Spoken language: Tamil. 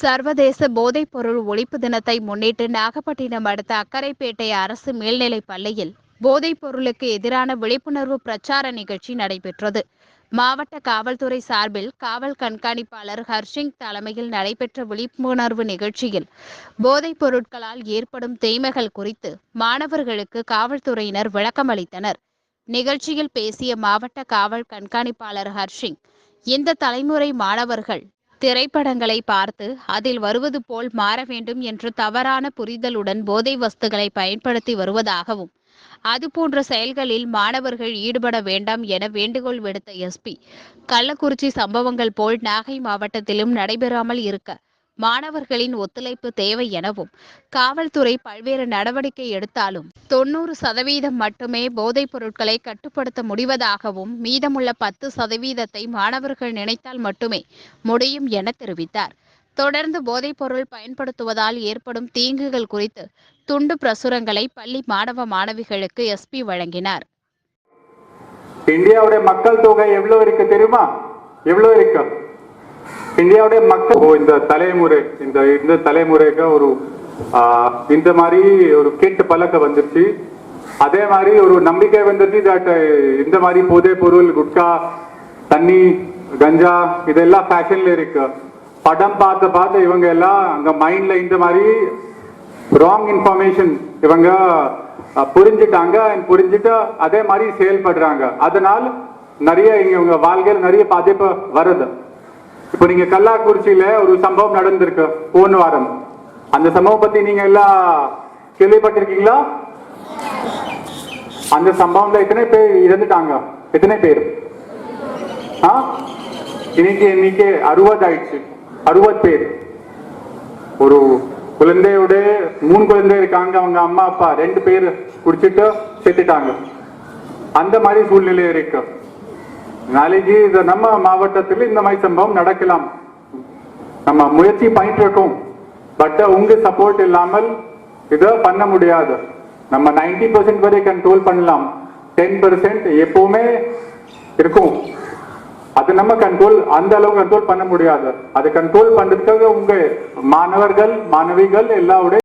சர்வதேச போதைப்பொருள் ஒழிப்பு தினத்தை முன்னிட்டு நாகப்பட்டினம் அடுத்த அக்கரைப்பேட்டை அரசு மேல்நிலைப் பள்ளியில் போதைப் பொருளுக்கு எதிரான விழிப்புணர்வு பிரச்சார நிகழ்ச்சி நடைபெற்றது. மாவட்ட காவல்துறை சார்பில் காவல் கண்காணிப்பாளர் ஹர்ஷிங் தலைமையில் நடைபெற்ற விழிப்புணர்வு நிகழ்ச்சியில் போதைப் பொருட்களால் ஏற்படும் தீமைகள் குறித்து மாணவர்களுக்கு காவல்துறையினர் விளக்கமளித்தனர் நிகழ்ச்சியில் பேசிய மாவட்ட காவல் கண்காணிப்பாளர் ஹர்ஷிங் இந்த தலைமுறை மாணவர்கள் திரைப்படங்களை பார்த்து அதில் வருவது போல் மாற வேண்டும் என்று தவறான புரிதலுடன் போதை வஸ்துகளை பயன்படுத்தி வருவதாகவும் அதுபோன்ற செயல்களில் மாணவர்கள் ஈடுபட வேண்டாம் என வேண்டுகோள் விடுத்த எஸ்பி கள்ளக்குறிச்சி சம்பவங்கள் போல் நாகை மாவட்டத்திலும் நடைபெறாமல் இருக்க மாணவர்களின் ஒத்துழைப்பு தேவை எனவும் காவல்துறை பல்வேறு நடவடிக்கை எடுத்தாலும் தொண்ணூறு சதவீதம் மட்டுமே போதைப் பொருட்களை கட்டுப்படுத்த முடிவதாகவும் மீதமுள்ள பத்து சதவீதத்தை மாணவர்கள் நினைத்தால் மட்டுமே முடியும் என தெரிவித்தார். தொடர்ந்து போதைப்பொருள் பயன்படுத்துவதால் ஏற்படும் தீங்குகள் குறித்து துண்டு பிரசுரங்களை பள்ளி மாணவ மாணவிகளுக்கு எஸ்பி வழங்கினார். இந்தியாவுடைய மக்கள் தொகை எவ்வளவு இருக்கு தெரியுமா? எவ்வளவு இருக்கு? இந்தியாவுடைய மக்கள் இந்த தலைமுறை இந்த இந்த தலைமுறைக்கு ஒரு இந்த மாதிரி ஒரு கெட்ட பழக்கம் வந்துருச்சு. அதே மாதிரி ஒரு நம்பிக்கை வந்துருச்சு தட் இந்த மாதிரி போதை பொருள் குட்கா தண்ணி கஞ்சா இதெல்லாம் ஃபேஷன்ல இருக்கு. படம் பார்த்து பார்த்து இவங்க எல்லாம் அங்க மைண்ட்ல இந்த மாதிரி ராங் இன்ஃபர்மேஷன் இவங்க புரிஞ்சுட்டாங்க புரிஞ்சுட்டு அதே மாதிரி செயல்படுறாங்க. அதனால் நிறைய இங்க இவங்க வாழ்க்கையில் நிறைய பாதிப்பு வருது. இப்போ நீங்க கல்லாக்குறிச்சியில ஒரு சம்பவம் நடந்திருக்கு போன வாரம். அந்த சம்பவம் பத்தி நீங்க எல்லாம் கேள்விப்பட்டிருக்கீங்களா? அந்த சம்பவம்ல எத்தனை பேர் இறந்துட்டாங்க? எத்தனை பேர்? ஆ? இன்னைக்கு இன்னைக்கு அறுபது ஆயிடுச்சு. அறுபது பேர். ஒரு குழந்தையோட மூணு குழந்தை இருக்காங்க. அவங்க அம்மா அப்பா ரெண்டு பேர் குடிச்சிட்டு செத்துட்டாங்க. அந்த மாதிரி சூழ்நிலை இருக்கு. நாளைக்கு இது நம்ம மாவட்டத்தில் இந்த மாதிரி சம்பவம் நடக்கலாம். நம்ம முயற்சி பண்ணிட்டு இருக்கோம் பட் உங்க சப்போர்ட் இல்லாமல் இதை பண்ண முடியாது. நம்ம 90% பர்சன்ட் வரை கண்ட்ரோல் பண்ணலாம். டென் பர்சன்ட் எப்பவுமே இருக்கும். அது நம்ம கண்ட்ரோல் அந்த அளவு கண்ட்ரோல் பண்ண முடியாது. அது கண்ட்ரோல் பண்றதுக்காக உங்க மாணவர்கள் மாணவிகள் எல்லாருடைய